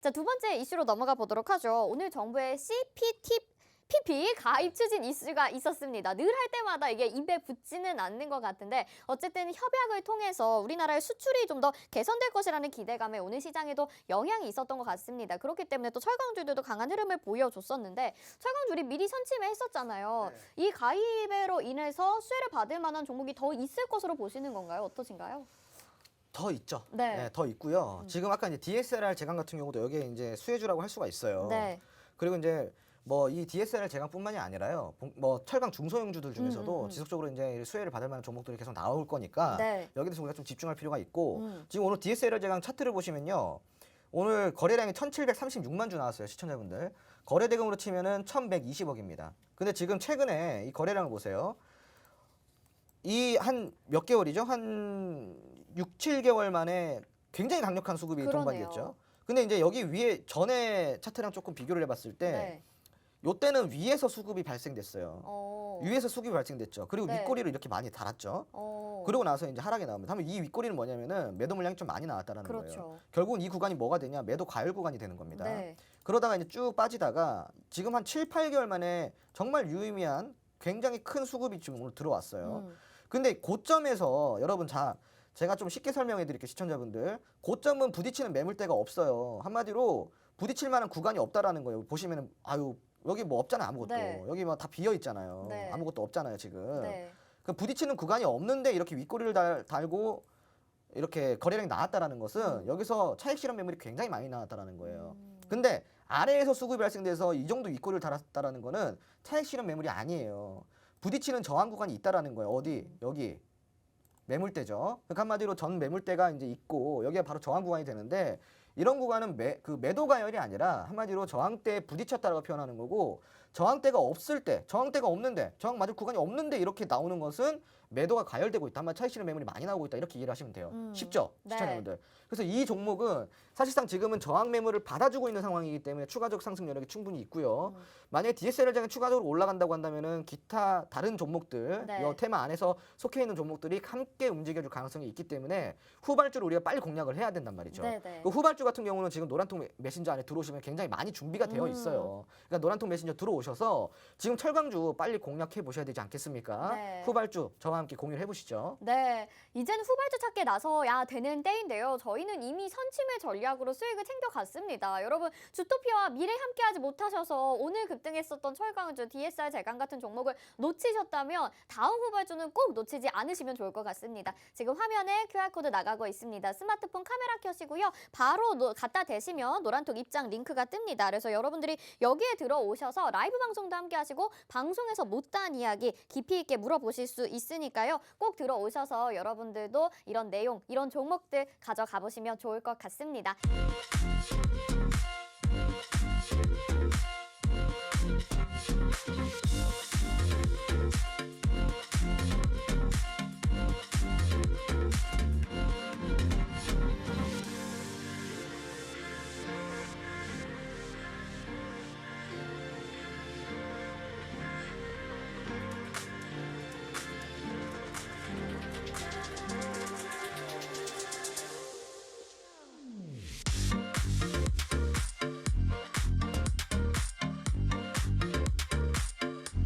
자, 두 번째 이슈로 넘어가 보도록 하죠. 오늘 정부의 CPT PP 가입 추진 이슈가 있었습니다. 늘 할 때마다 이게 입에 붙지는 않는 것 같은데 어쨌든 협약을 통해서 우리나라의 수출이 좀 더 개선될 것이라는 기대감에 오늘 시장에도 영향이 있었던 것 같습니다. 그렇기 때문에 또 철강주들도 강한 흐름을 보여줬었는데 철강주들이 미리 선침했었잖아요. 이 가입으로 인해서 수혜를 받을 만한 종목이 더 있을 것으로 보시는 건가요? 어떠신가요? 더 있죠. 네. 더 있고요. 지금 아까 이제 DSLR 제강 같은 경우도 여기에 이제 수혜주라고 할 수가 있어요. 네. 그리고 이제 뭐 이 DSLR 제강뿐만이 아니라요. 봉- 뭐 철강 중소형주들 중에서도 음, 음, 음. 지속적으로 이제 수혜를 받을 만한 종목들이 계속 나올 거니까 네. 여기에 대해서 우리가 좀 집중할 필요가 있고 음. 지금 오늘 DSLR 제강 차트를 보시면요. 오늘 거래량이 1,736만 주 나왔어요, 시청자분들. 거래 대금으로 치면은 1,120억입니다. 근데 지금 최근에 이 거래량을 보세요. 이 한 몇 개월이죠? 한 6, 7개월 만에 굉장히 강력한 수급이 그러네요. 동반됐죠. 근데 이제 여기 위에 전에 차트랑 조금 비교를 해봤을 때 네. 요때는 위에서 수급이 발생됐어요. 어. 위에서 수급이 발생됐죠. 그리고 네. 윗꼬리를 이렇게 많이 달았죠. 어. 그러고 나서 이제 하락이 나옵니다. 하면 이 윗꼬리는 뭐냐면은 매도 물량이 좀 많이 나왔다는 그렇죠. 거예요. 결국은 이 구간이 뭐가 되냐? 매도 과열 구간이 되는 겁니다. 네. 그러다가 이제 쭉 빠지다가 지금 한 7, 8개월 만에 정말 유의미한 굉장히 큰 수급이 지금 오늘 들어왔어요. 음. 근데 고점에서 여러분 자 제가 좀 쉽게 설명해 드릴게요 시청자분들 고점은 부딪히는 매물대가 없어요 한마디로 부딪힐 만한 구간이 없다라는 거예요 보시면은 아유 여기 뭐 없잖아요 아무것도 네. 여기 뭐다 비어 있잖아요 네. 아무것도 없잖아요 지금 네. 그 부딪히는 구간이 없는데 이렇게 윗꼬리를 달, 달고 이렇게 거래량이 나왔다라는 것은 음. 여기서 차익 실현 매물이 굉장히 많이 나왔다라는 거예요 음. 근데 아래에서 수급이 발생돼서 이 정도 윗꼬리를 달았다라는 거는 차익 실현 매물이 아니에요. 부딪히는 저항 구간이 있다라는 거예요. 어디? 여기. 매물대죠. 그러니까 한마디로 전 매물대가 이제 있고 여기가 바로 저항 구간이 되는데 이런 구간은 매, 그 매도 가열이 아니라 한마디로 저항대에 부딪혔다라고 표현하는 거고 저항대가 없을 때 저항대가 없는데 저항 맞을 구간이 없는데 이렇게 나오는 것은 매도가 가열되고 있다. 한마 차익 실현 매물이 많이 나오고 있다. 이렇게 이해를 하시면 돼요. 음. 쉽죠? 네. 시청자분들. 그래서 이 종목은 사실상 지금은 저항 매물을 받아주고 있는 상황이기 때문에 추가적 상승 여력이 충분히 있고요. 음. 만약에 DSLR 장이 추가적으로 올라간다고 한다면은 기타 다른 종목들, 네. 이 테마 안에서 속해 있는 종목들이 함께 움직여줄 가능성이 있기 때문에 후발주를 우리가 빨리 공략을 해야 된단 말이죠. 네 네. 그 후발주 같은 경우는 지금 노란통 메- 메신저 안에 들어오시면 굉장히 많이 준비가 되어 음. 있어요. 그러니까 노란통 메신저 들어오셔서 지금 철강주 빨리 공략해 보셔야 되지 않겠습니까? 네. 후발주 저와 함께 공유를 해보시죠. 네, 이제는 후발주 찾게 나서야 되는 때인데요. 저희는 이미 선침의 전략으로 수익을 챙겨갔습니다. 여러분, 주토피아와 미래 함께하지 못하셔서 오늘 급등했었던 철강주, DSR 제강 같은 종목을 놓치셨다면 다음 후발주는 꼭 놓치지 않으시면 좋을 것 같습니다. 지금 화면에 QR코드 나가고 있습니다. 스마트폰 카메라 켜시고요. 바로 노- 갖다 대시면 노란톡 입장 링크가 뜹니다. 그래서 여러분들이 여기에 들어오셔서 라이브 방송도 함께 하시고 방송에서 못다한 이야기 깊이 있게 물어보실 수 있으니까요. 꼭 들어오셔서 여러분들도 이런 내용, 이런 종목들 가져가 보시면 좋을 것 같습니다.